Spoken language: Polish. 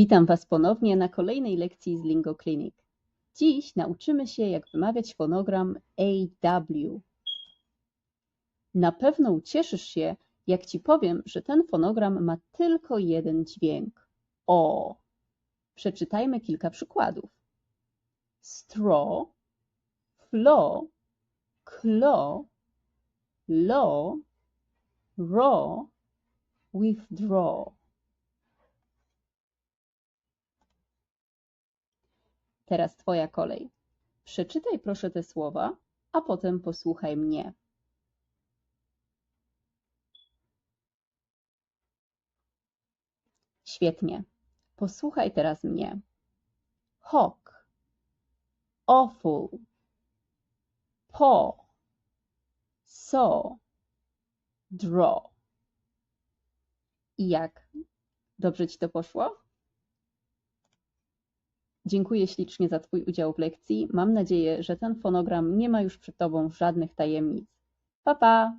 Witam Was ponownie na kolejnej lekcji z Lingo Clinic. Dziś nauczymy się, jak wymawiać fonogram AW. Na pewno ucieszysz się, jak Ci powiem, że ten fonogram ma tylko jeden dźwięk O. Przeczytajmy kilka przykładów. Straw, flow, claw, law, raw, withdraw. Teraz Twoja kolej. Przeczytaj proszę te słowa, a potem posłuchaj mnie. Świetnie. Posłuchaj teraz mnie. Hawk, awful, paw, saw, draw. I jak? Dobrze Ci to poszło? Dziękuję ślicznie za Twój udział w lekcji. Mam nadzieję, że ten fonogram nie ma już przed Tobą żadnych tajemnic. Pa, pa!